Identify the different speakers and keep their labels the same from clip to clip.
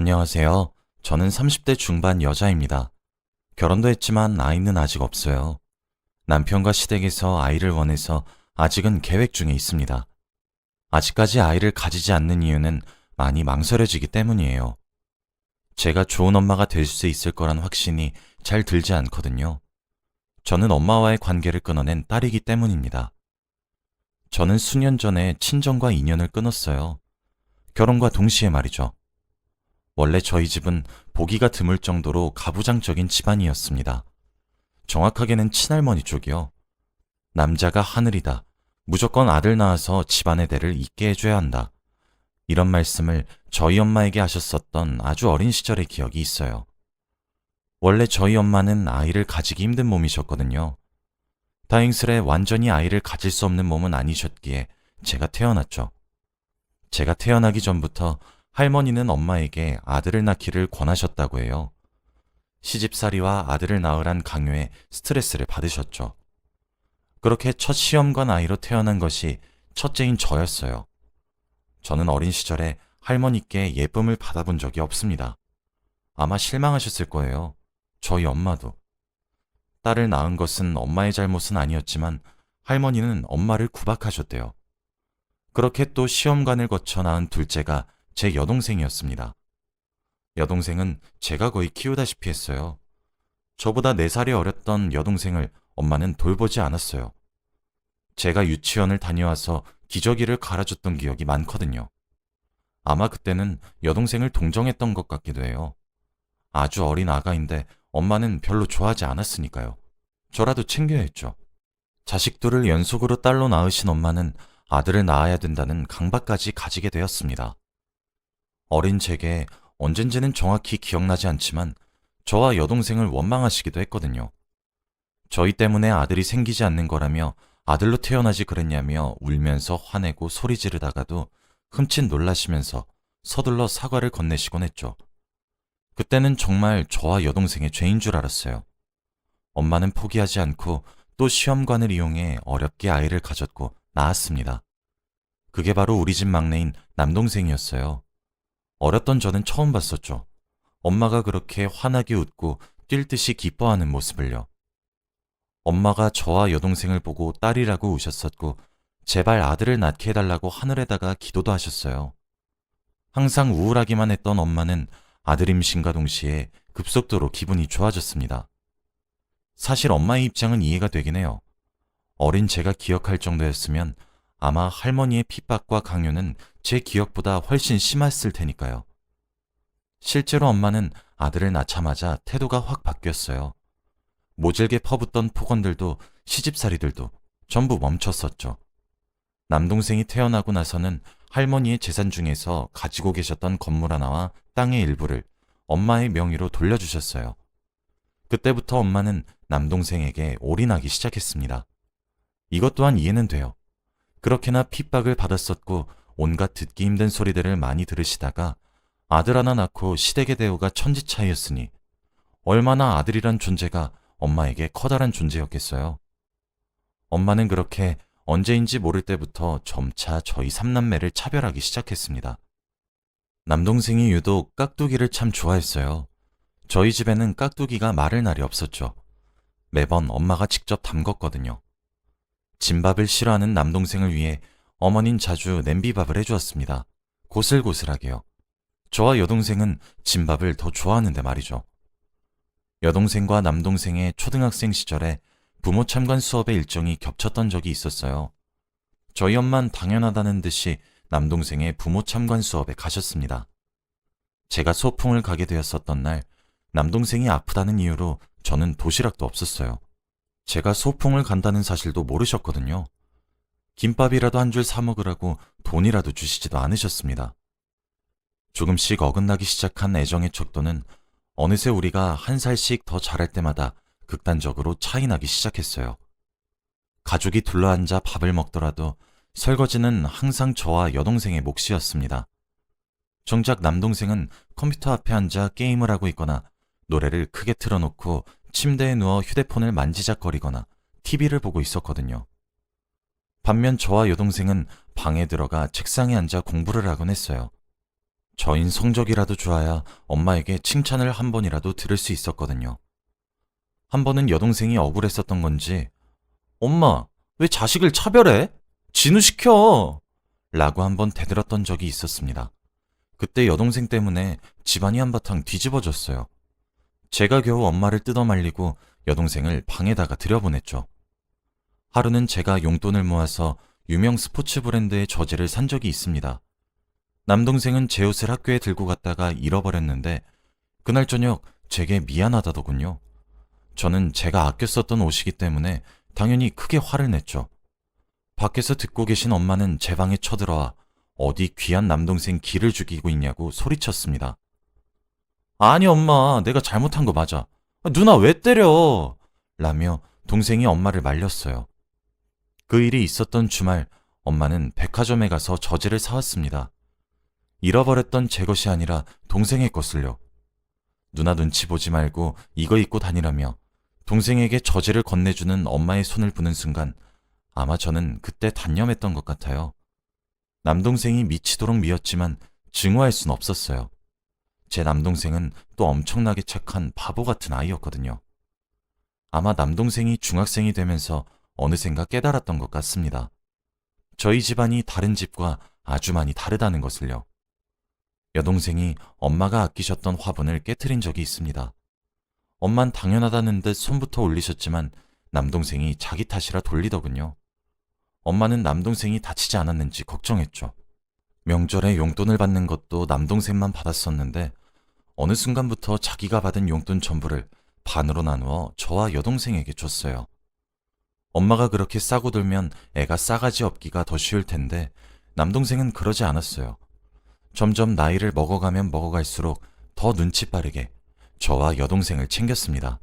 Speaker 1: 안녕하세요. 저는 30대 중반 여자입니다. 결혼도 했지만 아이는 아직 없어요. 남편과 시댁에서 아이를 원해서 아직은 계획 중에 있습니다. 아직까지 아이를 가지지 않는 이유는 많이 망설여지기 때문이에요. 제가 좋은 엄마가 될 수 있을 거란 확신이 잘 들지 않거든요. 저는 엄마와의 관계를 끊어낸 딸이기 때문입니다. 저는 수년 전에 친정과 인연을 끊었어요. 결혼과 동시에 말이죠. 원래 저희 집은 보기가 드물 정도로 가부장적인 집안이었습니다. 정확하게는 친할머니 쪽이요. 남자가 하늘이다. 무조건 아들 낳아서 집안의 대를 잇게 해줘야 한다. 이런 말씀을 저희 엄마에게 하셨었던 아주 어린 시절의 기억이 있어요. 원래 저희 엄마는 아이를 가지기 힘든 몸이셨거든요. 다행스레 완전히 아이를 가질 수 없는 몸은 아니셨기에 제가 태어났죠. 제가 태어나기 전부터 할머니는 엄마에게 아들을 낳기를 권하셨다고 해요. 시집살이와 아들을 낳으란 강요에 스트레스를 받으셨죠. 그렇게 첫 시험관 아이로 태어난 것이 첫째인 저였어요. 저는 어린 시절에 할머니께 예쁨을 받아본 적이 없습니다. 아마 실망하셨을 거예요. 저희 엄마도. 딸을 낳은 것은 엄마의 잘못은 아니었지만 할머니는 엄마를 구박하셨대요. 그렇게 또 시험관을 거쳐 낳은 둘째가 제 여동생이었습니다. 여동생은 제가 거의 키우다시피 했어요. 저보다 4살이 어렸던 여동생을 엄마는 돌보지 않았어요. 제가 유치원을 다녀와서 기저귀를 갈아줬던 기억이 많거든요. 아마 그때는 여동생을 동정했던 것 같기도 해요. 아주 어린 아가인데 엄마는 별로 좋아하지 않았으니까요. 저라도 챙겨야 했죠. 자식들을 연속으로 딸로 낳으신 엄마는 아들을 낳아야 된다는 강박까지 가지게 되었습니다. 어린 제게 언젠지는 정확히 기억나지 않지만 저와 여동생을 원망하시기도 했거든요. 저희 때문에 아들이 생기지 않는 거라며 아들로 태어나지 그랬냐며 울면서 화내고 소리 지르다가도 흠칫 놀라시면서 서둘러 사과를 건네시곤 했죠. 그때는 정말 저와 여동생의 죄인 줄 알았어요. 엄마는 포기하지 않고 또 시험관을 이용해 어렵게 아이를 가졌고 낳았습니다. 그게 바로 우리 집 막내인 남동생이었어요. 어렸던 저는 처음 봤었죠. 엄마가 그렇게 환하게 웃고 뛸 듯이 기뻐하는 모습을요. 엄마가 저와 여동생을 보고 딸이라고 우셨었고, 제발 아들을 낳게 해달라고 하늘에다가 기도도 하셨어요. 항상 우울하기만 했던 엄마는 아들 임신과 동시에 급속도로 기분이 좋아졌습니다. 사실 엄마의 입장은 이해가 되긴 해요. 어린 제가 기억할 정도였으면 아마 할머니의 핍박과 강요는 제 기억보다 훨씬 심했을 테니까요. 실제로 엄마는 아들을 낳자마자 태도가 확 바뀌었어요. 모질게 퍼붓던 폭언들도 시집살이들도 전부 멈췄었죠. 남동생이 태어나고 나서는 할머니의 재산 중에서 가지고 계셨던 건물 하나와 땅의 일부를 엄마의 명의로 돌려주셨어요. 그때부터 엄마는 남동생에게 올인하기 시작했습니다. 이것 또한 이해는 돼요. 그렇게나 핍박을 받았었고 온갖 듣기 힘든 소리들을 많이 들으시다가 아들 하나 낳고 시댁의 대우가 천지차이였으니 얼마나 아들이란 존재가 엄마에게 커다란 존재였겠어요. 엄마는 그렇게 언제인지 모를 때부터 점차 저희 삼남매를 차별하기 시작했습니다. 남동생이 유독 깍두기를 참 좋아했어요. 저희 집에는 깍두기가 마를 날이 없었죠. 매번 엄마가 직접 담궜거든요. 진밥을 싫어하는 남동생을 위해 어머닌 자주 냄비밥을 해주었습니다. 고슬고슬하게요. 저와 여동생은 진밥을 더 좋아하는데 말이죠. 여동생과 남동생의 초등학생 시절에 부모 참관 수업의 일정이 겹쳤던 적이 있었어요. 저희 엄만 당연하다는 듯이 남동생의 부모 참관 수업에 가셨습니다. 제가 소풍을 가게 되었었던 날, 남동생이 아프다는 이유로 저는 도시락도 없었어요. 제가 소풍을 간다는 사실도 모르셨거든요. 김밥이라도 한 줄 사먹으라고 돈이라도 주시지도 않으셨습니다. 조금씩 어긋나기 시작한 애정의 척도는 어느새 우리가 한 살씩 더 자랄 때마다 극단적으로 차이나기 시작했어요. 가족이 둘러앉아 밥을 먹더라도 설거지는 항상 저와 여동생의 몫이었습니다. 정작 남동생은 컴퓨터 앞에 앉아 게임을 하고 있거나 노래를 크게 틀어놓고 침대에 누워 휴대폰을 만지작거리거나 TV를 보고 있었거든요. 반면 저와 여동생은 방에 들어가 책상에 앉아 공부를 하곤 했어요. 저인 성적이라도 좋아야 엄마에게 칭찬을 한 번이라도 들을 수 있었거든요. 한 번은 여동생이 억울했었던 건지, 엄마, 왜 자식을 차별해? 진우시켜! 라고 한 번 대들었던 적이 있었습니다. 그때 여동생 때문에 집안이 한바탕 뒤집어졌어요. 제가 겨우 엄마를 뜯어말리고 여동생을 방에다가 들여보냈죠. 하루는 제가 용돈을 모아서 유명 스포츠 브랜드의 저지를 산 적이 있습니다. 남동생은 제 옷을 학교에 들고 갔다가 잃어버렸는데 그날 저녁 제게 미안하다더군요. 저는 제가 아껴 썼던 옷이기 때문에 당연히 크게 화를 냈죠. 밖에서 듣고 계신 엄마는 제 방에 쳐들어와 어디 귀한 남동생 기를 죽이고 있냐고 소리쳤습니다. 아니 엄마 내가 잘못한 거 맞아. 아, 누나 왜 때려? 라며 동생이 엄마를 말렸어요. 그 일이 있었던 주말 엄마는 백화점에 가서 저지를 사왔습니다. 잃어버렸던 제 것이 아니라 동생의 것을요. 누나 눈치 보지 말고 이거 입고 다니라며 동생에게 저지를 건네주는 엄마의 손을 부는 순간 아마 저는 그때 단념했던 것 같아요. 남동생이 미치도록 미웠지만 증오할 순 없었어요. 제 남동생은 또 엄청나게 착한 바보 같은 아이였거든요. 아마 남동생이 중학생이 되면서 어느샌가 깨달았던 것 같습니다. 저희 집안이 다른 집과 아주 많이 다르다는 것을요. 여동생이 엄마가 아끼셨던 화분을 깨트린 적이 있습니다. 엄만 당연하다는 듯 손부터 올리셨지만 남동생이 자기 탓이라 돌리더군요. 엄마는 남동생이 다치지 않았는지 걱정했죠. 명절에 용돈을 받는 것도 남동생만 받았었는데 어느 순간부터 자기가 받은 용돈 전부를 반으로 나누어 저와 여동생에게 줬어요. 엄마가 그렇게 싸고 들면 애가 싸가지 없기가 더 쉬울 텐데 남동생은 그러지 않았어요. 점점 나이를 먹어가면 먹어갈수록 더 눈치 빠르게 저와 여동생을 챙겼습니다.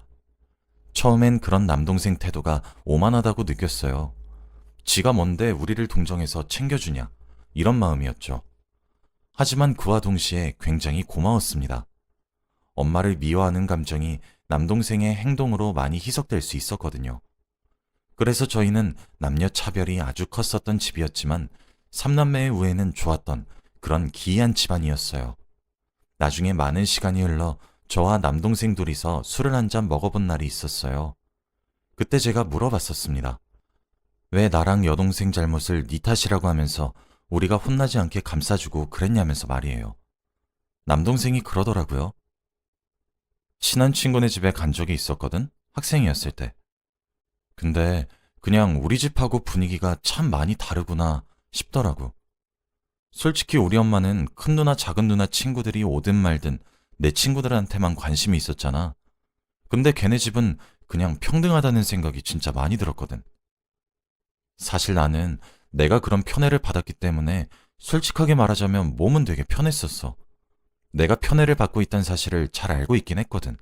Speaker 1: 처음엔 그런 남동생 태도가 오만하다고 느꼈어요. 지가 뭔데 우리를 동정해서 챙겨주냐 이런 마음이었죠. 하지만 그와 동시에 굉장히 고마웠습니다. 엄마를 미워하는 감정이 남동생의 행동으로 많이 희석될 수 있었거든요. 그래서 저희는 남녀 차별이 아주 컸었던 집이었지만 삼남매의 우애는 좋았던 그런 기이한 집안이었어요. 나중에 많은 시간이 흘러 저와 남동생 둘이서 술을 한 잔 먹어본 날이 있었어요. 그때 제가 물어봤었습니다. 왜 나랑 여동생 잘못을 네 탓이라고 하면서 우리가 혼나지 않게 감싸주고 그랬냐면서 말이에요. 남동생이 그러더라고요. 친한 친구네 집에 간 적이 있었거든? 학생이었을 때. 근데 그냥 우리 집하고 분위기가 참 많이 다르구나 싶더라고. 솔직히 우리 엄마는 큰 누나, 작은 누나 친구들이 오든 말든 내 친구들한테만 관심이 있었잖아. 근데 걔네 집은 그냥 평등하다는 생각이 진짜 많이 들었거든. 사실 나는 내가 그런 편애를 받았기 때문에 솔직하게 말하자면 몸은 되게 편했었어. 내가 편애를 받고 있다는 사실을 잘 알고 있긴 했거든.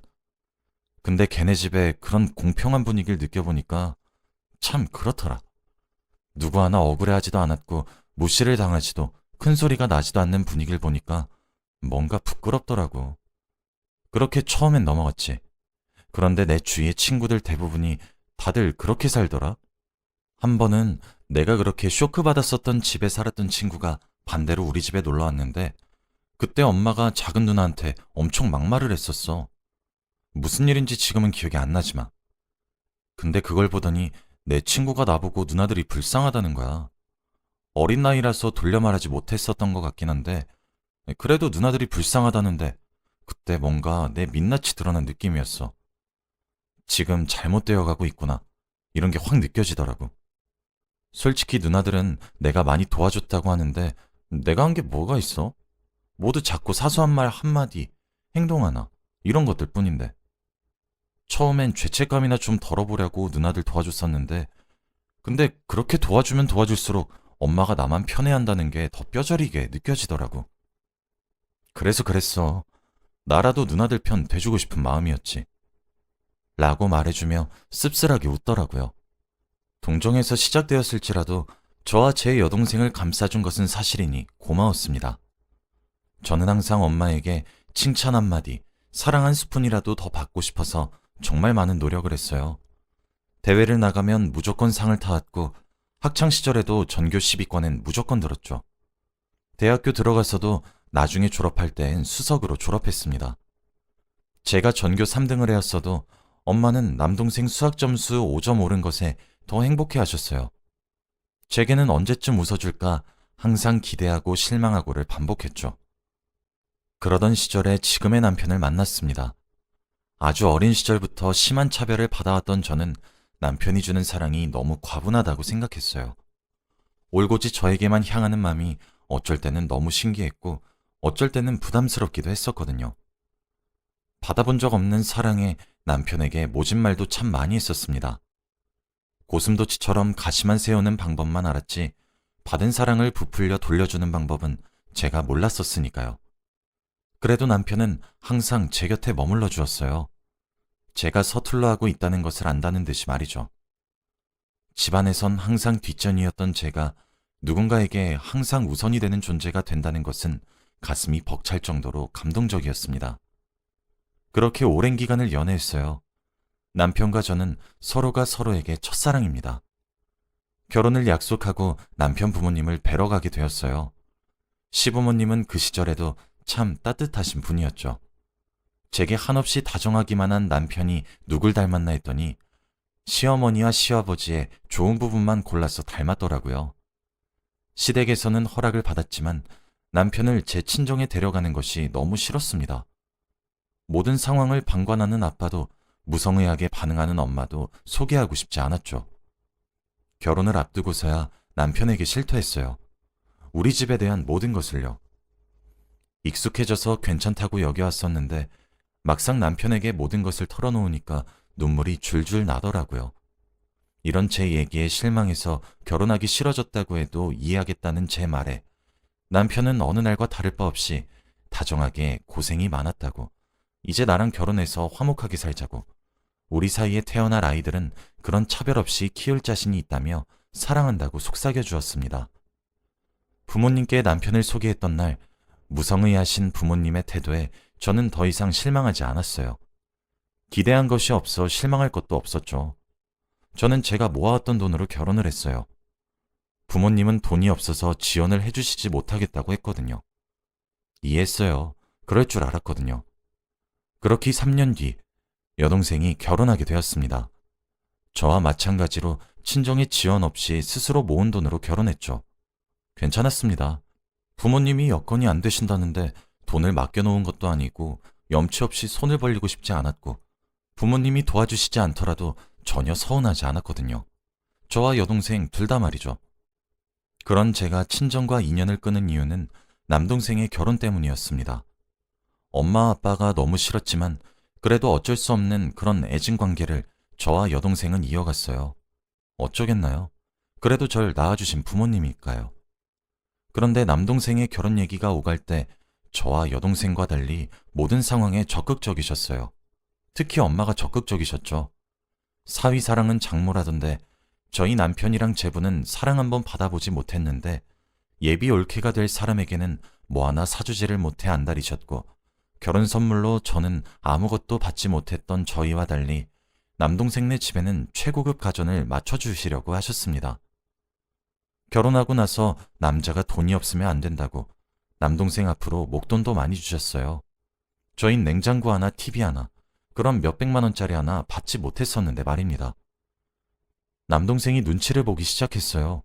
Speaker 1: 근데 걔네 집에 그런 공평한 분위기를 느껴보니까 참 그렇더라. 누구 하나 억울해하지도 않았고 무시를 당하지도 큰 소리가 나지도 않는 분위기를 보니까 뭔가 부끄럽더라고. 그렇게 처음엔 넘어갔지. 그런데 내 주위의 친구들 대부분이 다들 그렇게 살더라. 한 번은 내가 그렇게 쇼크 받았었던 집에 살았던 친구가 반대로 우리 집에 놀러 왔는데 그때 엄마가 작은 누나한테 엄청 막말을 했었어. 무슨 일인지 지금은 기억이 안 나지만. 근데 그걸 보더니 내 친구가 나보고 누나들이 불쌍하다는 거야. 어린 나이라서 돌려 말하지 못했었던 것 같긴 한데, 그래도 누나들이 불쌍하다는데, 그때 뭔가 내 민낯이 드러난 느낌이었어. 지금 잘못되어 가고 있구나. 이런 게 확 느껴지더라고. 솔직히 누나들은 내가 많이 도와줬다고 하는데, 내가 한 게 뭐가 있어? 모두 자꾸 사소한 말 한마디, 행동 하나, 이런 것들 뿐인데. 처음엔 죄책감이나 좀 덜어보려고 누나들 도와줬었는데, 근데 그렇게 도와주면 도와줄수록 엄마가 나만 편애한다는 게 더 뼈저리게 느껴지더라고. 그래서 그랬어. 나라도 누나들 편 돼주고 싶은 마음이었지. 라고 말해주며 씁쓸하게 웃더라고요. 동정에서 시작되었을지라도 저와 제 여동생을 감싸준 것은 사실이니 고마웠습니다. 저는 항상 엄마에게 칭찬 한마디, 사랑 한 스푼이라도 더 받고 싶어서 정말 많은 노력을 했어요. 대회를 나가면 무조건 상을 타왔고 학창 시절에도 전교 10위권엔 무조건 들었죠. 대학교 들어가서도 나중에 졸업할 땐 수석으로 졸업했습니다. 제가 전교 3등을 해왔어도 엄마는 남동생 수학 점수 5점 오른 것에 더 행복해 하셨어요. 제게는 언제쯤 웃어줄까 항상 기대하고 실망하고를 반복했죠. 그러던 시절에 지금의 남편을 만났습니다. 아주 어린 시절부터 심한 차별을 받아왔던 저는 남편이 주는 사랑이 너무 과분하다고 생각했어요. 올고지 저에게만 향하는 마음이 어쩔 때는 너무 신기했고 어쩔 때는 부담스럽기도 했었거든요. 받아본 적 없는 사랑에 남편에게 모진 말도 참 많이 했었습니다. 고슴도치처럼 가시만 세우는 방법만 알았지 받은 사랑을 부풀려 돌려주는 방법은 제가 몰랐었으니까요. 그래도 남편은 항상 제 곁에 머물러 주었어요. 제가 서툴러 하고 있다는 것을 안다는 듯이 말이죠. 집안에선 항상 뒷전이었던 제가 누군가에게 항상 우선이 되는 존재가 된다는 것은 가슴이 벅찰 정도로 감동적이었습니다. 그렇게 오랜 기간을 연애했어요. 남편과 저는 서로가 서로에게 첫사랑입니다. 결혼을 약속하고 남편 부모님을 뵈러 가게 되었어요. 시부모님은 그 시절에도 참 따뜻하신 분이었죠. 제게 한없이 다정하기만 한 남편이 누굴 닮았나 했더니 시어머니와 시아버지의 좋은 부분만 골라서 닮았더라고요. 시댁에서는 허락을 받았지만 남편을 제 친정에 데려가는 것이 너무 싫었습니다. 모든 상황을 방관하는 아빠도 무성의하게 반응하는 엄마도 소개하고 싶지 않았죠. 결혼을 앞두고서야 남편에게 실토했어요. 우리 집에 대한 모든 것을요. 익숙해져서 괜찮다고 여겨왔었는데 막상 남편에게 모든 것을 털어놓으니까 눈물이 줄줄 나더라고요. 이런 제 얘기에 실망해서 결혼하기 싫어졌다고 해도 이해하겠다는 제 말에 남편은 어느 날과 다를 바 없이 다정하게 고생이 많았다고 이제 나랑 결혼해서 화목하게 살자고 우리 사이에 태어날 아이들은 그런 차별 없이 키울 자신이 있다며 사랑한다고 속삭여 주었습니다. 부모님께 남편을 소개했던 날 무성의하신 부모님의 태도에 저는 더 이상 실망하지 않았어요. 기대한 것이 없어 실망할 것도 없었죠. 저는 제가 모아왔던 돈으로 결혼을 했어요. 부모님은 돈이 없어서 지원을 해주시지 못하겠다고 했거든요. 이해했어요. 그럴 줄 알았거든요. 그렇게 3년 뒤 여동생이 결혼하게 되었습니다. 저와 마찬가지로 친정의 지원 없이 스스로 모은 돈으로 결혼했죠. 괜찮았습니다. 부모님이 여건이 안 되신다는데 돈을 맡겨놓은 것도 아니고 염치 없이 손을 벌리고 싶지 않았고 부모님이 도와주시지 않더라도 전혀 서운하지 않았거든요. 저와 여동생 둘 다 말이죠. 그런 제가 친정과 인연을 끊은 이유는 남동생의 결혼 때문이었습니다. 엄마 아빠가 너무 싫었지만 그래도 어쩔 수 없는 그런 애증 관계를 저와 여동생은 이어갔어요. 어쩌겠나요? 그래도 절 낳아주신 부모님이니까요. 그런데 남동생의 결혼 얘기가 오갈 때 저와 여동생과 달리 모든 상황에 적극적이셨어요. 특히 엄마가 적극적이셨죠. 사위 사랑은 장모라던데 저희 남편이랑 제부는 사랑 한번 받아보지 못했는데 예비 올케가 될 사람에게는 뭐 하나 사주지를 못해 안달이셨고 결혼 선물로 저는 아무것도 받지 못했던 저희와 달리 남동생네 집에는 최고급 가전을 맞춰주시려고 하셨습니다. 결혼하고 나서 남자가 돈이 없으면 안 된다고 남동생 앞으로 목돈도 많이 주셨어요. 저희 냉장고 하나, TV 하나, 그런 몇백만 원짜리 하나 받지 못했었는데 말입니다. 남동생이 눈치를 보기 시작했어요.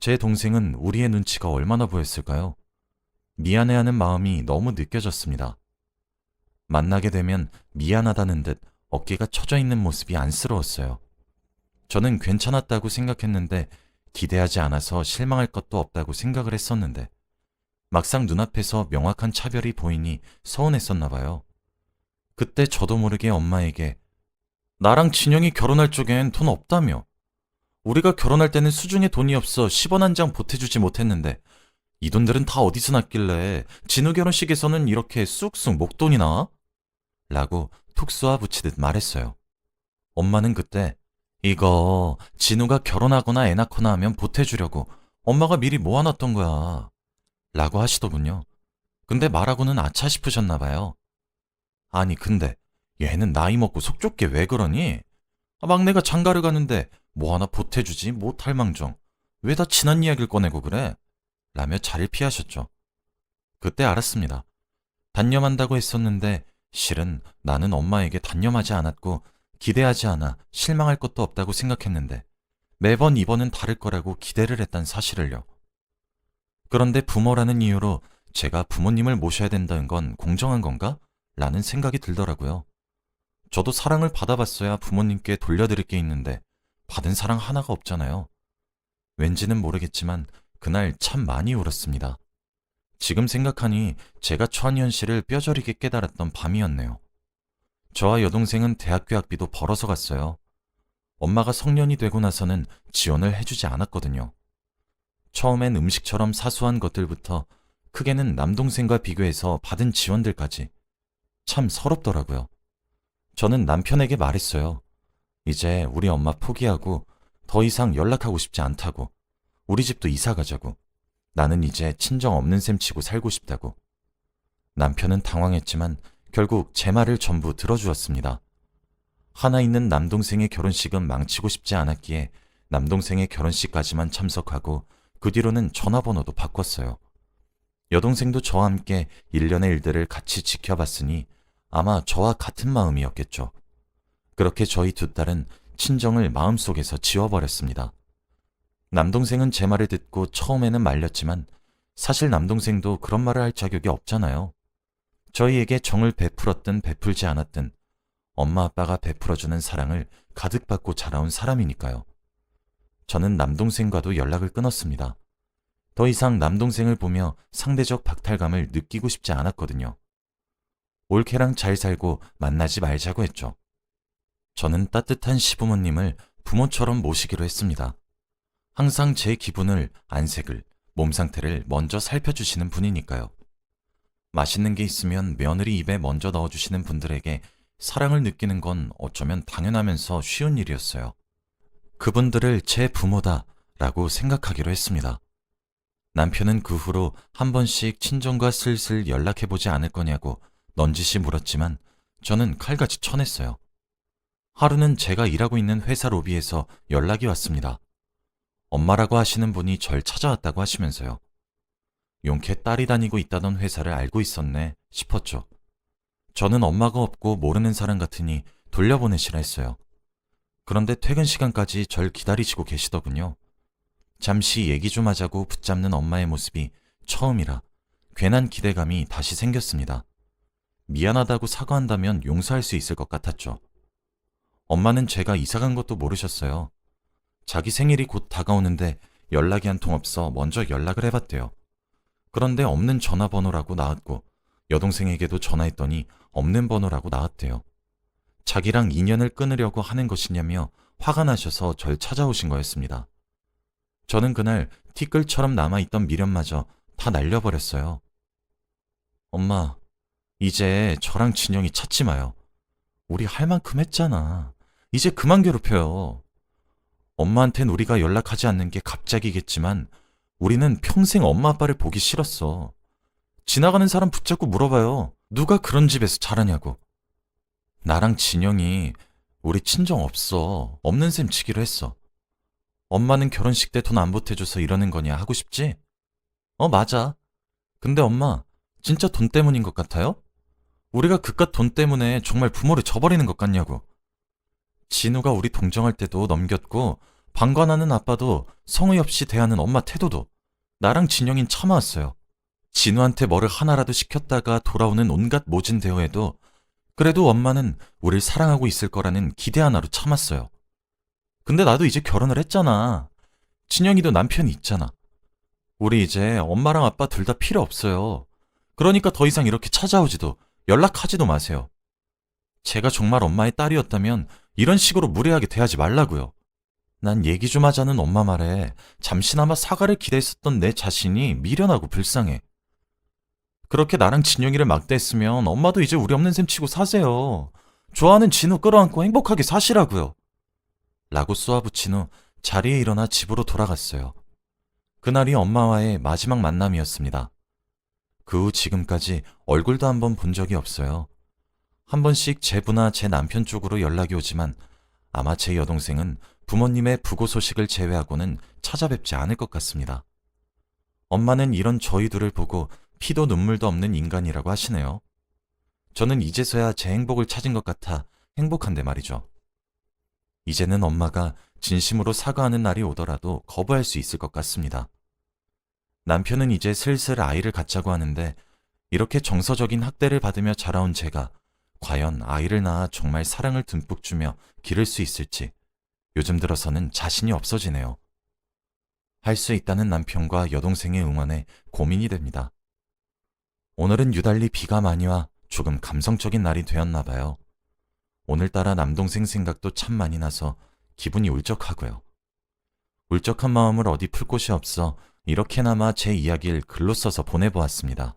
Speaker 1: 제 동생은 우리의 눈치가 얼마나 보였을까요? 미안해하는 마음이 너무 느껴졌습니다. 만나게 되면 미안하다는 듯 어깨가 처져 있는 모습이 안쓰러웠어요. 저는 괜찮았다고 생각했는데 기대하지 않아서 실망할 것도 없다고 생각을 했었는데 막상 눈앞에서 명확한 차별이 보이니 서운했었나 봐요. 그때 저도 모르게 엄마에게 나랑 진영이 결혼할 쪽엔 돈 없다며 우리가 결혼할 때는 수중에 돈이 없어 10원 한 장 보태주지 못했는데 이 돈들은 다 어디서 났길래 진우 결혼식에서는 이렇게 쑥쑥 목돈이 나와? 라고 툭 쏘아 붙이듯 말했어요. 엄마는 그때 이거 진우가 결혼하거나 애 낳거나 하면 보태주려고 엄마가 미리 모아놨던 거야. 라고 하시더군요. 근데 말하고는 아차 싶으셨나 봐요. 아니 근데 얘는 나이 먹고 속 좁게 왜 그러니? 아, 막내가 장가를 가는데 뭐 하나 보태주지 못할 망정. 왜 다 지난 이야기를 꺼내고 그래? 라며 자리를 피하셨죠. 그때 알았습니다. 단념한다고 했었는데 실은 나는 엄마에게 단념하지 않았고 기대하지 않아 실망할 것도 없다고 생각했는데 매번 이번은 다를 거라고 기대를 했단 사실을요. 그런데 부모라는 이유로 제가 부모님을 모셔야 된다는 건 공정한 건가? 라는 생각이 들더라고요. 저도 사랑을 받아봤어야 부모님께 돌려드릴 게 있는데 받은 사랑 하나가 없잖아요. 왠지는 모르겠지만 그날 참 많이 울었습니다. 지금 생각하니 제가 처한 현실을 뼈저리게 깨달았던 밤이었네요. 저와 여동생은 대학교 학비도 벌어서 갔어요. 엄마가 성년이 되고 나서는 지원을 해주지 않았거든요. 처음엔 음식처럼 사소한 것들부터 크게는 남동생과 비교해서 받은 지원들까지 참 서럽더라고요. 저는 남편에게 말했어요. 이제 우리 엄마 포기하고 더 이상 연락하고 싶지 않다고. 우리 집도 이사 가자고. 나는 이제 친정 없는 셈 치고 살고 싶다고. 남편은 당황했지만 결국 제 말을 전부 들어주었습니다. 하나 있는 남동생의 결혼식은 망치고 싶지 않았기에 남동생의 결혼식까지만 참석하고 그 뒤로는 전화번호도 바꿨어요. 여동생도 저와 함께 일련의 일들을 같이 지켜봤으니 아마 저와 같은 마음이었겠죠. 그렇게 저희 두 딸은 친정을 마음속에서 지워버렸습니다. 남동생은 제 말을 듣고 처음에는 말렸지만 사실 남동생도 그런 말을 할 자격이 없잖아요. 저희에게 정을 베풀었든 베풀지 않았든 엄마 아빠가 베풀어주는 사랑을 가득 받고 자라온 사람이니까요. 저는 남동생과도 연락을 끊었습니다. 더 이상 남동생을 보며 상대적 박탈감을 느끼고 싶지 않았거든요. 올케랑 잘 살고 만나지 말자고 했죠. 저는 따뜻한 시부모님을 부모처럼 모시기로 했습니다. 항상 제 기분을, 안색을, 몸 상태를 먼저 살펴주시는 분이니까요. 맛있는 게 있으면 며느리 입에 먼저 넣어주시는 분들에게 사랑을 느끼는 건 어쩌면 당연하면서 쉬운 일이었어요. 그분들을 제 부모다 라고 생각하기로 했습니다. 남편은 그 후로 한 번씩 친정과 슬슬 연락해보지 않을 거냐고 넌지시 물었지만 저는 칼같이 쳐냈어요. 하루는 제가 일하고 있는 회사 로비에서 연락이 왔습니다. 엄마라고 하시는 분이 절 찾아왔다고 하시면서요. 용케 딸이 다니고 있다던 회사를 알고 있었네 싶었죠. 저는 엄마가 없고 모르는 사람 같으니 돌려보내시라 했어요. 그런데 퇴근 시간까지 절 기다리시고 계시더군요. 잠시 얘기 좀 하자고 붙잡는 엄마의 모습이 처음이라 괜한 기대감이 다시 생겼습니다. 미안하다고 사과한다면 용서할 수 있을 것 같았죠. 엄마는 제가 이사 간 것도 모르셨어요. 자기 생일이 곧 다가오는데 연락이 한 통 없어 먼저 연락을 해봤대요. 그런데 없는 전화번호라고 나왔고 여동생에게도 전화했더니 없는 번호라고 나왔대요. 자기랑 인연을 끊으려고 하는 것이냐며 화가 나셔서 절 찾아오신 거였습니다. 저는 그날 티끌처럼 남아있던 미련마저 다 날려버렸어요. 엄마, 이제 저랑 진영이 찾지 마요. 우리 할 만큼 했잖아. 이제 그만 괴롭혀요. 엄마한텐 우리가 연락하지 않는 게 갑자기겠지만 우리는 평생 엄마 아빠를 보기 싫었어. 지나가는 사람 붙잡고 물어봐요. 누가 그런 집에서 자라냐고. 나랑 진영이 우리 친정 없어. 없는 셈 치기로 했어. 엄마는 결혼식 때 돈 안 보태줘서 이러는 거냐 하고 싶지? 어, 맞아. 근데 엄마, 진짜 돈 때문인 것 같아요? 우리가 그깟 돈 때문에 정말 부모를 저버리는 것 같냐고. 진우가 우리 동정할 때도 넘겼고, 방관하는 아빠도 성의 없이 대하는 엄마 태도도 나랑 진영인 참아왔어요. 진우한테 뭐를 하나라도 시켰다가 돌아오는 온갖 모진 대우에도 그래도 엄마는 우릴 사랑하고 있을 거라는 기대 하나로 참았어요. 근데 나도 이제 결혼을 했잖아. 진영이도 남편이 있잖아. 우리 이제 엄마랑 아빠 둘 다 필요 없어요. 그러니까 더 이상 이렇게 찾아오지도 연락하지도 마세요. 제가 정말 엄마의 딸이었다면 이런 식으로 무례하게 대하지 말라고요. 난 얘기 좀 하자는 엄마 말에 잠시나마 사과를 기대했었던 내 자신이 미련하고 불쌍해. 그렇게 나랑 진영이를 막대했으면 엄마도 이제 우리 없는 셈 치고 사세요. 좋아하는 진우 끌어안고 행복하게 사시라고요. 라고 쏘아붙인 후 자리에 일어나 집으로 돌아갔어요. 그날이 엄마와의 마지막 만남이었습니다. 그 후 지금까지 얼굴도 한번 본 적이 없어요. 한 번씩 제 부나 제 남편 쪽으로 연락이 오지만 아마 제 여동생은 부모님의 부고 소식을 제외하고는 찾아뵙지 않을 것 같습니다. 엄마는 이런 저희 둘을 보고 피도 눈물도 없는 인간이라고 하시네요. 저는 이제서야 제 행복을 찾은 것 같아 행복한데 말이죠. 이제는 엄마가 진심으로 사과하는 날이 오더라도 거부할 수 있을 것 같습니다. 남편은 이제 슬슬 아이를 갖자고 하는데 이렇게 정서적인 학대를 받으며 자라온 제가 과연 아이를 낳아 정말 사랑을 듬뿍 주며 기를 수 있을지 요즘 들어서는 자신이 없어지네요. 할 수 있다는 남편과 여동생의 응원에 고민이 됩니다. 오늘은 유달리 비가 많이 와 조금 감성적인 날이 되었나 봐요. 오늘따라 남동생 생각도 참 많이 나서 기분이 울적하고요. 울적한 마음을 어디 풀 곳이 없어 이렇게나마 제 이야기를 글로 써서 보내보았습니다.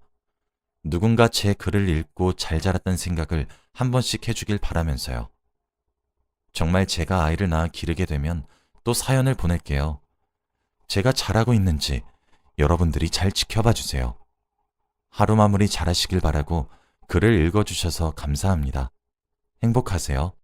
Speaker 1: 누군가 제 글을 읽고 잘 자랐다는 생각을 한 번씩 해주길 바라면서요. 정말 제가 아이를 낳아 기르게 되면 또 사연을 보낼게요. 제가 잘하고 있는지 여러분들이 잘 지켜봐 주세요. 하루 마무리 잘하시길 바라고 글을 읽어주셔서 감사합니다. 행복하세요.